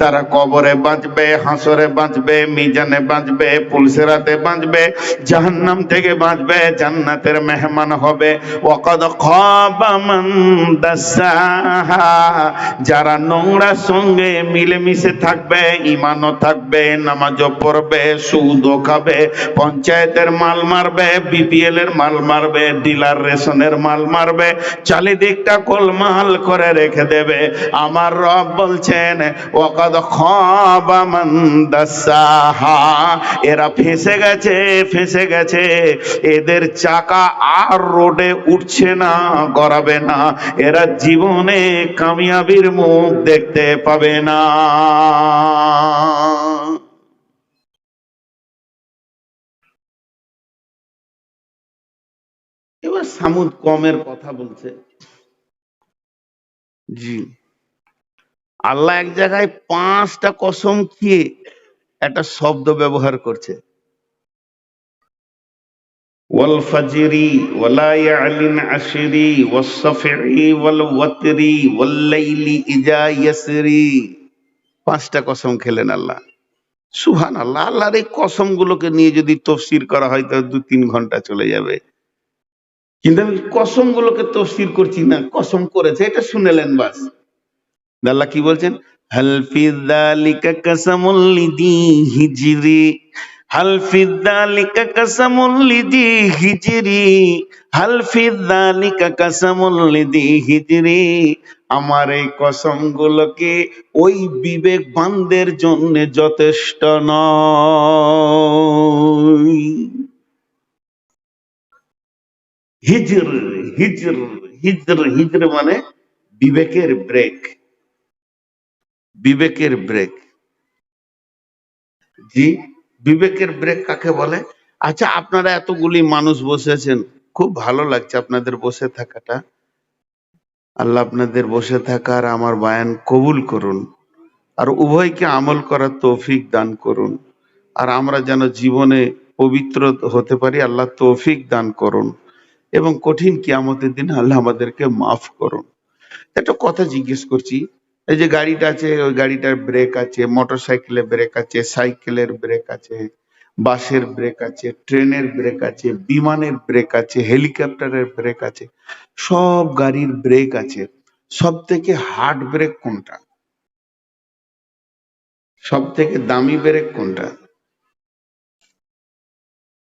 তারা কবরে বাঁচবে, হাসরে বাঁচবে, মিজানে বাঁচবে, পুলসেরাতে বাঁচবে, জাহান্নাম থেকে বাঁচবে, জান্নাতের মেহমান হবে। ওয়াকাদ খাবা যারা নোংরা সঙ্গে মিলেমিশে থাকবে ইমানও থাকবে, নামাজও পড়বে, সুদও খাবে, পঞ্চায়েতের মাল মারবে বিপিএল এর মাল মারবে, ডিলার রেশনের মাল মারবে, চারিদিকটা গোলমাল করে রেখে দেবে। আমার রব বলছেন, ওয়াকাদ এরা ফেসে গেছে ফেসে গেছে। এদের চাকা আর রোডে উঠছে না, গড়াবে না। এরা জীবনে কামিয়াবির মুখ দেখতে পাবে না। এবার সামুদ কমের কথা বলছে। জি। আল্লাহ এক জায়গায় পাঁচটা কসম খেয়ে একটা শব্দ ব্যবহার করছে والفجر وليال عشر والصفع والوتر والليل إذا يسري পাঁচটা কসম খেলেন আল্লাহ সুহান আল্লাহ আল্লাহর এই কসম গুলোকে নিয়ে যদি তফসির করা হয় তাহলে দু তিন ঘন্টা চলে যাবে কিন্তু আমি কসম গুলোকে তফসির করছি না কসম করেছে এটা শুনেলেন বাস আল্লাহ কি বলছেন? হিজরি। হিজরি। আমার এই কসম গুলোকে ওই বিবেক বিবেকবানদের জন্য যথেষ্ট নয়। হিজর হিজর হিজর হিজর মানে বিবেকের ব্রেক। বিবেকের ব্রেক জি, বিবেকের ব্রেক কাকে বলে? আচ্ছা আপনারা এতগুলি মানুষ বসেছেন, খুব ভালো লাগছে আপনাদের বসে থাকাটা। আল্লাহ আপনাদের বসে থাকার আমার বায়ান কবুল করুন, আর উভয়কে আমল করার তৌফিক দান করুন, আর আমরা যেন জীবনে পবিত্র হতে পারি, আল্লাহ তৌফিক দান করুন, এবং কঠিন কিয়ামতের দিন আল্লাহ আমাদেরকে মাফ করুন। একটা কথা জিজ্ঞেস করছি এই যে গাড়িটা আছে, ওই গাড়িটার ব্রেক আছে মোটর সাইকেলের ব্রেক আছে সাইকেলের ব্রেক আছে, বাসের ব্রেক আছে ট্রেনের ব্রেক আছে, বিমানের ব্রেক আছে হেলিকপ্টারের ব্রেক আছে, সব গাড়ির ব্রেক আছে। সব থেকে হার্ড ব্রেক কোনটা? সব থেকে দামি ব্রেক কোনটা?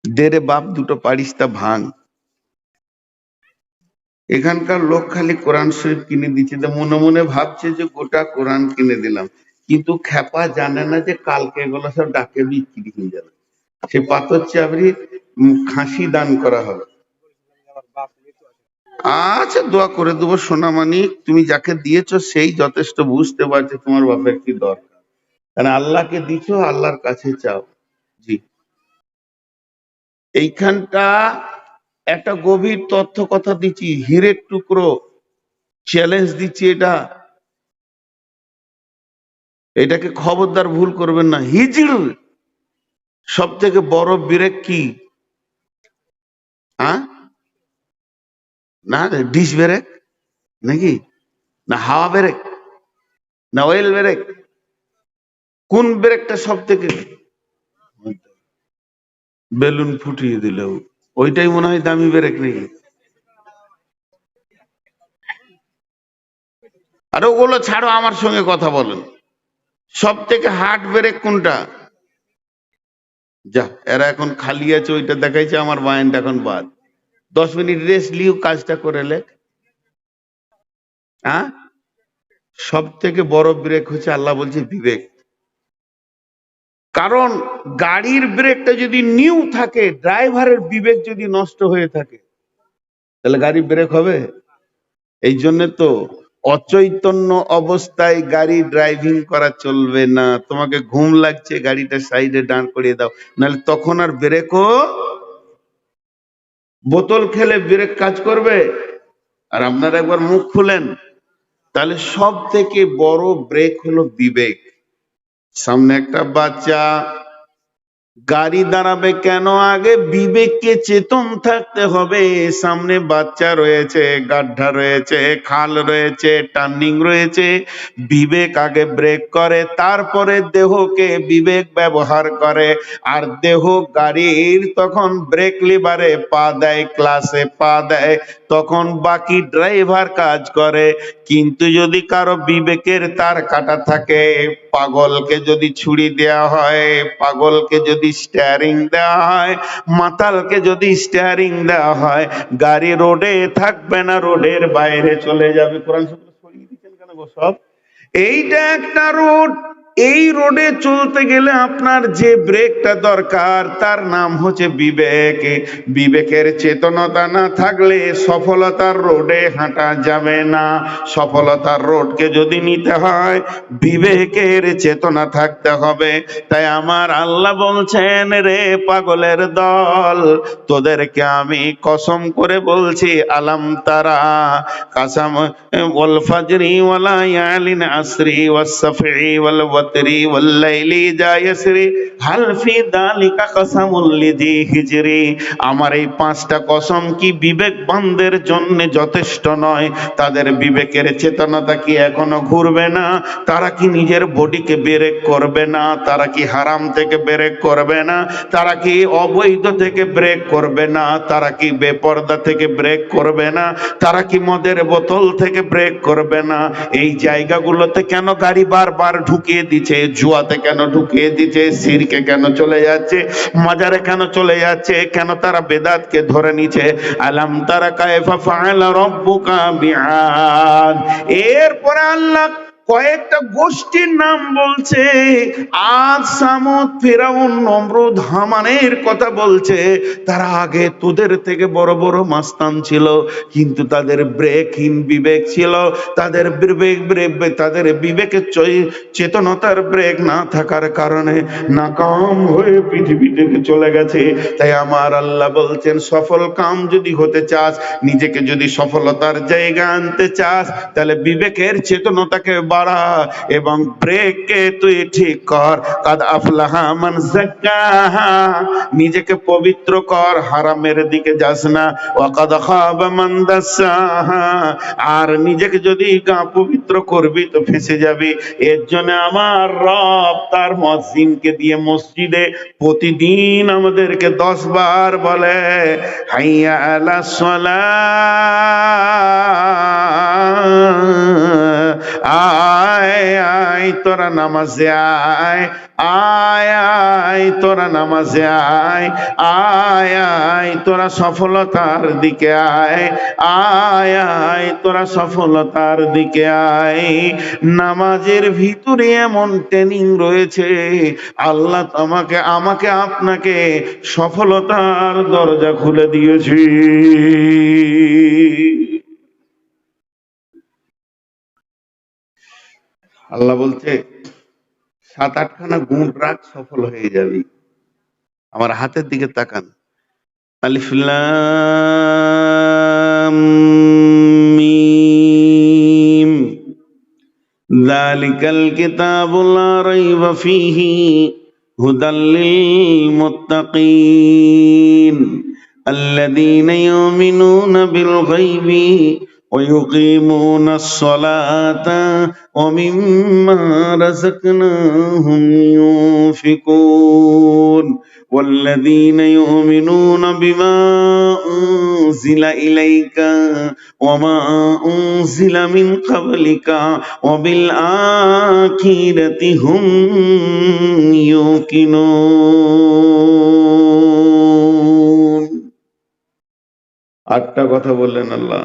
দেরে বাপ, দুটো পারিস তা ভাঙ। এখানকার লোক খালি কোরআন শরীফ কিনে দিচ্ছে। তো মনে মনে ভাবছে যে গোটা কোরআন কিনে দিলাম। কিন্তু খ্যাপা জানে না যে কালকে এগুলো সব ডাকে বিক্রি হয়ে যাবে। সে পাথর চাবড়ি খাসি দান করা হবে। আচ্ছা দোয়া করে দেবো সোনামানি তুমি যাকে দিয়েছ সেই যথেষ্ট বুঝতে পারছে তোমার বাপের কি দরকার। কারণ আল্লাহকে দিছো, আল্লাহর কাছে চাও। জি। এইখানটা একটা গভীর তথ্য কথা দিচ্ছি, হীরের টুকরো। চ্যালেঞ্জ দিচ্ছি এটা। এটাকে খবরদার ভুল করবেন না। হিজড় সব থেকে বড় ব্রেক কি? হ্যাঁ না ডিশ ব্রেক? নাকি? না, হাওয়া ব্রেক? না অয়েল ব্রেক? কোন ব্রেকটা সব থেকে বেলুন ফুটিয়ে দিল ওইটাই মনে হয় দামি ব্রেক নাকি? আর ওগুলো ছাড়ো, আমার সঙ্গে কথা বলেন। সব থেকে হার্ড ব্রেক কোনটা? যা, এরা এখন খালি আছে, ওইটা দেখাইছে, আমার মাইন্ড এখন বাদ। দশ মিনিট রেস্ট লিও কাজটা করে লেখ। হ্যাঁ সব থেকে বড় ব্রেক হচ্ছে, আল্লাহ বলছে বিবেক। কারণ গাড়ির ব্রেকটা যদি নিউ থাকে, ড্রাইভারের বিবেক যদি নষ্ট হয়ে থাকে, তাহলে গাড়ি ব্রেক হবে? এই জন্য তো অচৈতন্য অবস্থায় গাড়ি ড্রাইভিং করা চলবে না। তোমাকে ঘুম লাগছে, গাড়িটা সাইডে দাঁড় করিয়ে দাও। নাহলে তখন আর ব্রেকও? বোতল খেলে ব্রেক কাজ করবে? আর আপনারা একবার মুখ খুলেন। তাহলে সব থেকে বড় ব্রেক হলো বিবেক। সামনে একটা বাচ্চা গাড়ি দাঁড়াবে কেন? আগে বিবেককে চেতন থাকতে হবে। সামনে বাচ্চা রয়েছে, গাড্ডা রয়েছে, খাল রয়েছে টার্নিং রয়েছে। বিবেক আগে ব্রেক করে, তারপরে দেহকে বিবেক ব্যবহার করে। আর দেহ গাড়ির তখন ব্রেক লিভারে পা দেয় ক্লাসে পা দেয়, তখন বাকি ড্রাইভার কাজ করে। কিন্তু যদি কারও বিবেকের তার কাটা থাকে, পাগলকে যদি ছুরি দেওয়া হয়, পাগলকে যদি স্টিয়ারিং দেওয়া হয় মাতালকে যদি স্টিয়ারিং দেওয়া হয়, গাড়ি রোডে থাকবে না, রোডের বাইরে চলে যাবে। কোরআন সরিয়ে দিচ্ছেন কেন সব? এইটা একটা রোড এই রোডে চলতে গেলে আপনার যে ব্রেকটা দরকার, তার নাম হচ্ছে বিবেক। বিবেকের চেতনতা না থাকলে সফলতার রোডে হাঁটা যাবে না। সফলতার রোডকে যদি নিতে হয়, বিবেকের চেতনা থাকতে হবে। তাই আমার আল্লাহ বলছেন, রে পাগলের দল, তোদেরকে আমি কসম করে বলছি, আলাম তারা কাসাম ওয়াল ফাজরি ওয়ালা ইয়ালিন আসরি ওয়াস সাফি ওয়াল ওয়াতরি ওয়াল লাইলি যা হাল ফি দালিকা লিজি হিজরি। আমার এই পাঁচটা কসম কি জন্য যথেষ্ট নয়? তাদের বিবেকের চেতনতা কি এখনও ঘুরবে না? তারা কি নিজের বডিকে করবে না? তারা কি হারাম থেকে ব্রেক করবে না? তারা কি অবৈধ থেকে ব্রেক করবে না? তারা কি বেপর্দা থেকে ব্রেক করবে না? তারা কি মদের বোতল থেকে ব্রেক করবে না? এই জায়গাগুলোতে কেন গাড়ি বারবার ঢুকিয়ে দিচ্ছে, জুয়াতে কেন ঢুকিয়ে দিচ্ছে, সিরকে কেন চলে যাচ্ছে, মাজারে কেন চলে যাচ্ছে, কেন তারা বেদাতকে ধরে নিচ্ছে? আলাম তারা কায়ফা ফাআলা রাব্বুকা বিআদ এরপরে আল্লাহ কয়েকটা গোষ্ঠীর নাম বলছে, আজ সামুদ ফেরাউন, নমরুদ, হামানের কথা বলছে। তারা আগে তোদের থেকে বড় বড় মাস্তান ছিল, কিন্তু তাদের ব্রেকহীন বিবেক ছিল। তাদের বিবেক তাদের বিবেকের চেতনতার ব্রেক না থাকার কারণে নাকাম হয়ে পৃথিবী থেকে চলে গেছে। তাই আমার আল্লাহ বলছেন, সফল কাম যদি হতে চাস, নিজেকে যদি সফলতার জায়গা আনতে চাস, তাহলে বিবেকের চেতনতাকে বাড়া এবং ব্রেককে তুই ঠিক কর। কাদ আফলাহা মান যাক্কাহা। নিজেকে পবিত্র কর, হারামের দিকে যাস না। ওয়াকাদ খাবা মান দাসাহা। আর নিজেকে যদি গা পবিত্র করবি তো ফেসে যাবি। এর জন্য আমার রব তার মসজিদকে দিয়ে মসজিদে প্রতিদিন আমাদেরকে দশ বার বলে, হাইয়া আলা আয় আয়, তোরা নামাজে আয় আয় আয়, তোরা নামাজে আয় আয় আয়, তোরা সফলতার দিকে আয় আয় আয়, তোরা সফলতার দিকে আয়। নামাজের ভিতরে এমন ট্রেনিং রয়েছে, আল্লাহ আমাকে আমাকে, আপনাকে সফলতার দরজা খুলে দিয়েছি। আল্লাহ বলছে সাত আটখানা গুণ রাখ সফল হয়ে যাবি আমার হাতের দিকে তাকান আলিফ লাম মিম যালিকাল কিতাবু লা রাইবা ফীহি হুদাল লিল মুত্তাকিন الذين يؤمنون بالغيب ويقيمون الصلاة ومما رزقناهم ينفقون والذين يؤمنون بما أنزل إليك وما أنزل من قبلك وبالآخرة هم يوقنون আটটা কথা বললেন আল্লাহ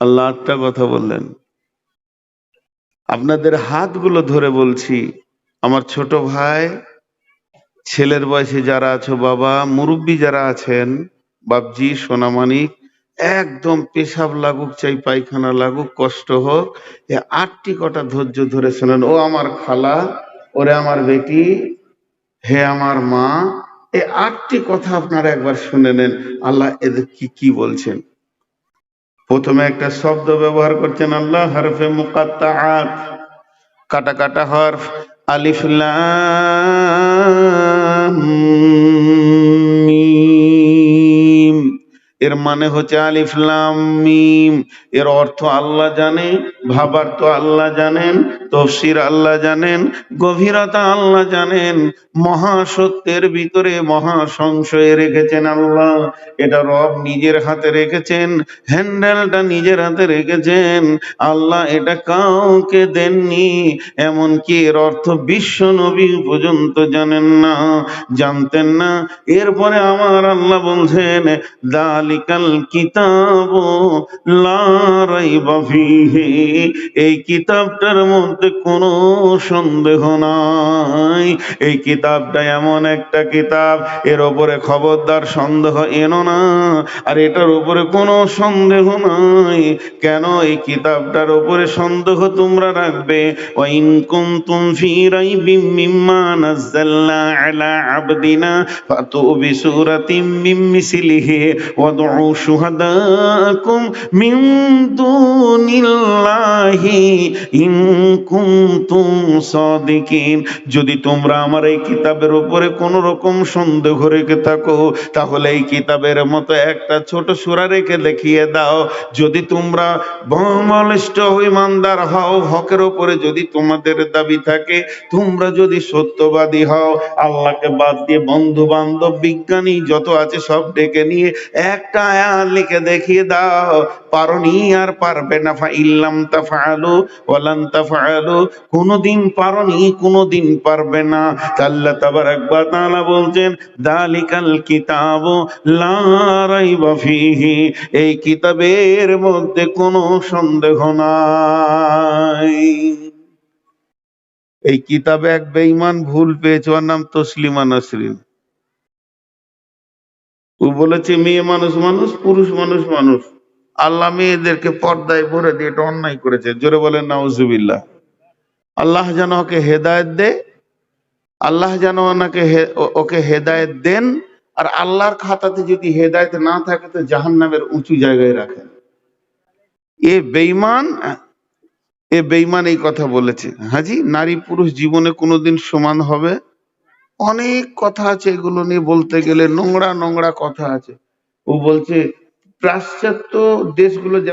আল্লাহ আটটা কথা বললেন আপনাদের হাতগুলো ধরে বলছি, আমার ছোট ভাই, ছেলের বয়সে যারা আছো, বাবা, মুরব্বী যারা আছেন, বাপজি সোনামানিক একদম পেশাব লাগুক, চাই পায়খানা লাগুক, কষ্ট হোক, এ আটটি কটা ধৈর্য ধরে শোনেন, ও আমার খালা, ওরে আমার বেটি, হে আমার মা, এ আটটি কথা আপনারা একবার শুনে নেন, আল্লাহ এদের কি কি বলছেন? প্রথমে একটা শব্দ ব্যবহার করছেন আল্লাহ, হরফে মুকাত্তাআত। কাটা কাটা হরফ, আলিফ, লাম, মিম। এর মানে হচ্ছে আলিফ, লাম, মিম। এর অর্থ আল্লাহ জানে ভাবার তো আল্লাহ জানেন, তফসির আল্লাহ জানেন, গভীরতা আল্লাহ জানেন, মহাসত্যের ভিতরে মহা সংশয়ে রেখেছেন আল্লাহ। এটা রব নিজের হাতে রেখেছেন, হ্যান্ডেলটা নিজের হাতে রেখেছেন। আল্লাহ এটা কাউকে দেননি, এমনকি এর অর্থ বিশ্ব নবী পর্যন্ত জানেন না, জানতেন না। এরপরে আমার আল্লাহ বলছেন, দালিকাল কিতাব লা রাইবা ফীহি। এই কিতাবটার মধ্যে কোনো সন্দেহ নাই। এই কিতাবটা এমন একটা কিতাব, এর ওপরে খবরদার সন্দেহ এনো না, আর এটার উপরে কোনো সন্দেহ নাই। কেন এই কিতাবটার উপরে সন্দেহ তোমরা রাখবে? ওয়াইন কুনতুম ফি রাইবিম মিম্মা নাযালনা আলা আবদিনা ফাতু বিসূরাতিম মিসলিহি ওয়াদউ শুহাদাকুম মিন দুনিল্লাহি। যদি তোমরা আমার এই কিতাবের উপরে কোন রকম সন্দেহ রেখে থাকো, তাহলে এই কিতাবের মতো একটা ছোট সূরা রেখে দেখিয়ে দাও। যদি তোমরা বলিষ্ঠ ইমানদার হও, হকের উপরে যদি তোমাদের দাবি থাকে, তোমরা যদি সত্যবাদী হও, আল্লাহকে বাদ দিয়ে বন্ধু বান্ধব বিজ্ঞানী যত আছে সব ডেকে নিয়ে একটা আয়াত লিখে দেখিয়ে দাও। পারনি আর পারবে না ফা ইল্লাম তাফআলু ওয়ালান তাফআলু। কোনদিন পারনি, কোনদিন পারবে না। আল্লাহ তাবারাক ওয়া তাআলা দালিকাল কিতাব লা রাইবা ফীহি। এই কিতাবের মধ্যে কোনো সন্দেহ নাই। এই কিতাবে এক বেঈমান ভুল পেয়েছে, ওর নাম তসলিমা নাসরিন। ও বলেছে, মেয়ে মানুষ মানুষ, পুরুষ মানুষ মানুষ। আল্লাহ মেয়েদেরকে পর্দায় ভরে দিয়ে এটা অন্যায় করেছে। জোরে বলেন, নাউজুবিল্লাহ। আল্লাহ যেন ওকে হেদায়েত দে, আল্লাহ যেন ওনাকে ওকে হেদায়েত দেন, আর আল্লাহর খাতাতে যদি হেদায়েত না থাকে, তো জাহান্নামের উঁচু জায়গায় রাখেন। এ বেঈমান এ বেঈমান এই কথা বলেছে। হাজি, নারী পুরুষ জীবনে কোনোদিন সমান হবে? অনেক কথা আছে এগুলো নিয়ে বলতে গেলে নোংরা নোংরা কথা আছে। ও বলছে পাশ্চাত্য দেশগুলো যেমন